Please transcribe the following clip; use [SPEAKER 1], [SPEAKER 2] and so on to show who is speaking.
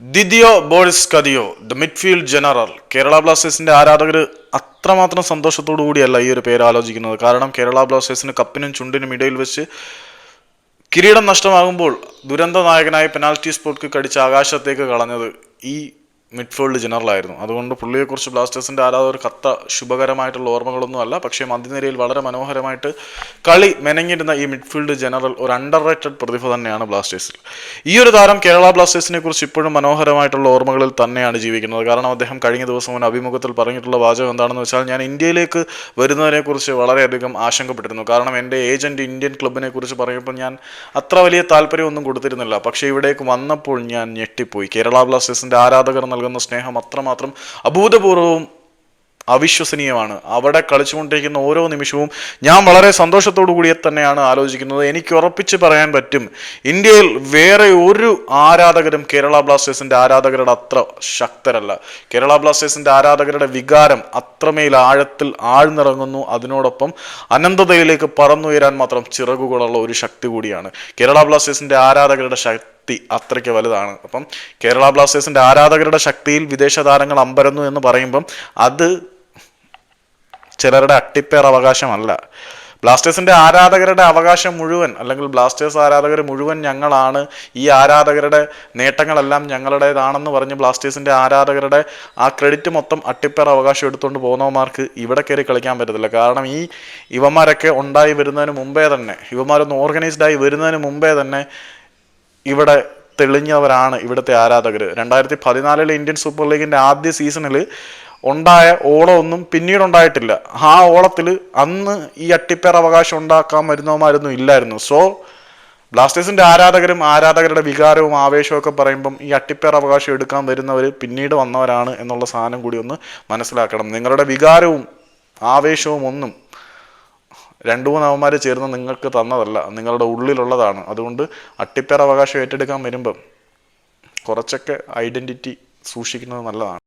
[SPEAKER 1] Didier Boris Kadio the midfield general. Kerala ബ്ലാസ്റ്റേഴ്സിന്റെ ആരാധകർ അത്രമാത്രം സന്തോഷത്തോടു കൂടിയല്ല ഈ ഒരു പേര് ആലോചിക്കുന്നത്. കാരണം കേരള ബ്ലാസ്റ്റേഴ്സിന് കപ്പിനും ചുണ്ടിനും ഇടയിൽ വെച്ച് കിരീടം നഷ്ടമാകുമ്പോൾ ദുരന്ത നായകനായി പെനാൽറ്റി സ്പോട്ട് കടിച്ച് ആകാശത്തേക്ക് കളഞ്ഞത് ഈ മിഡ്ഫീൽഡ് ജനറലായിരുന്നു. അതുകൊണ്ട് പുള്ളിയെക്കുറിച്ച് ബ്ലാസ്റ്റേഴ്സിന്റെ ആരാധകർ കത്ത ശുഭകരമായിട്ടുള്ള ഓർമ്മകളൊന്നും അല്ല. പക്ഷേ മധ്യനിരയിൽ വളരെ മനോഹരമായിട്ട് കളി മെനഞ്ഞിരുന്ന ഈ മിഡ്ഫീൽഡ് ജനറൽ ഒരു അണ്ടർ റേറ്റഡ് പ്രതിഭ തന്നെയാണ് ബ്ലാസ്റ്റേഴ്സിൽ. ഈ ഒരു താരം കേരള ബ്ലാസ്റ്റേഴ്സിനെ കുറിച്ച് ഇപ്പോഴും മനോഹരമായിട്ടുള്ള ഓർമ്മകളിൽ തന്നെയാണ് ജീവിക്കുന്നത്. കാരണം അദ്ദേഹം കഴിഞ്ഞ ദിവസം ഒരു അഭിമുഖത്തിൽ പറഞ്ഞിട്ടുള്ള വാചകം എന്താണെന്ന് വെച്ചാൽ ഞാൻ ഇന്ത്യയിലേക്ക് വരുന്നതിനെക്കുറിച്ച് വളരെയധികം ആശങ്കപ്പെട്ടിരുന്നു. കാരണം എന്റെ ഏജന്റ് ഇന്ത്യൻ ക്ലബിനെ കുറിച്ച് പറയുമ്പോൾ ഞാൻ അത്ര വലിയ താല്പര്യമൊന്നും കൊടുത്തിരുന്നില്ല. പക്ഷേ ഇവിടേക്ക് വന്നപ്പോൾ ഞാൻ ഞെട്ടിപ്പോയി. കേരള ബ്ലാസ്റ്റേഴ്സിന്റെ ആരാധകർ നൽകുന്ന സ്നേഹം അത്രമാത്രം അഭൂതപൂർവവും അവിശ്വസനീയമാണ്. അവിടെ കളിച്ചുകൊണ്ടിരിക്കുന്ന ഓരോ നിമിഷവും ഞാൻ വളരെ സന്തോഷത്തോടു കൂടി തന്നെയാണ് ആലോചിക്കുന്നത്. എനിക്ക് ഉറപ്പിച്ച് പറയാൻ പറ്റും ഇന്ത്യയിൽ വേറെ ഒരു ആരാധകരും കേരള ബ്ലാസ്റ്റേഴ്സിന്റെ ആരാധകരുടെ അത്ര ശക്തരല്ല. കേരള ബ്ലാസ്റ്റേഴ്സിന്റെ ആരാധകരുടെ വികാരം അത്രമേൽ ആഴത്തിൽ ആഴ്ന്നിറങ്ങുന്നു. അതിനോടൊപ്പം അനന്തതയിലേക്ക് പറന്നുയരാൻ മാത്രം ചിറകുകളുള്ള ഒരു ശക്തി കൂടിയാണ്. കേരള ബ്ലാസ്റ്റേഴ്സിന്റെ ആരാധകരുടെ ശക്തി അത്രയ്ക്ക് വലുതാണ്. അപ്പം കേരള ബ്ലാസ്റ്റേഴ്സിന്റെ ആരാധകരുടെ ശക്തിയിൽ വിദേശ താരങ്ങൾ അമ്പരന്നു എന്ന് പറയുമ്പം അത് ചിലരുടെ അട്ടിപ്പേർ അവകാശമല്ല. ബ്ലാസ്റ്റേഴ്സിന്റെ ആരാധകരുടെ അവകാശം മുഴുവൻ അല്ലെങ്കിൽ ബ്ലാസ്റ്റേഴ്സ് ആരാധകർ മുഴുവൻ ഞങ്ങളാണ് ഈ ആരാധകരുടെ നേട്ടങ്ങളെല്ലാം ഞങ്ങളുടേതാണെന്ന് പറഞ്ഞ് ബ്ലാസ്റ്റേഴ്സിന്റെ ആരാധകരുടെ ആ ക്രെഡിറ്റ് മൊത്തം അട്ടിപ്പേർ അവകാശം എടുത്തുകൊണ്ട് പോകുന്നവന്മാർക്ക് ഇവിടെ കയറി കളിക്കാൻ പറ്റത്തില്ല. കാരണം ഈ ഇവന്മാരൊക്കെ ഉണ്ടായി വരുന്നതിന് മുമ്പേ തന്നെ ഇവന്മാരൊന്ന് ഓർഗനൈസ്ഡായി വരുന്നതിന് മുമ്പേ തന്നെ ഇവിടെ തെളിഞ്ഞവരാണ് ഇവിടുത്തെ ആരാധകർ രണ്ടായിരത്തി പതിനാലിലെ ഇന്ത്യൻ സൂപ്പർ ലീഗിന്റെ ആദ്യ സീസണിൽ ഉണ്ടായ ഓളമൊന്നും പിന്നീട് ഉണ്ടായിട്ടില്ല ആ ഓളത്തിൽ അന്ന് ഈ അട്ടിപ്പേർ അവകാശം ഉണ്ടാക്കാൻ വരുന്നവന്മാരൊന്നും ഇല്ലായിരുന്നു. സോ ബ്ലാസ്റ്റേഴ്സിന്റെ ആരാധകരും ആരാധകരുടെ വികാരവും ആവേശവും ഒക്കെ പറയുമ്പം ഈ അട്ടിപ്പേർ അവകാശം എടുക്കാൻ വരുന്നവർ പിന്നീട് വന്നവരാണ് എന്നുള്ള സാധനം കൂടി ഒന്ന് മനസ്സിലാക്കണം. നിങ്ങളുടെ വികാരവും ആവേശവും ഒന്നും രണ്ടു മൂന്ന് അവന്മാർ ചേർന്ന് നിങ്ങൾക്ക് തന്നതല്ല നിങ്ങളുടെ ഉള്ളിലുള്ളതാണ്. അതുകൊണ്ട് അട്ടിപ്പേർ അവകാശം ഏറ്റെടുക്കാൻ വരുമ്പം കുറച്ചൊക്കെ ഐഡന്റിറ്റി സൂക്ഷിക്കുന്നത് നല്ലതാണ്.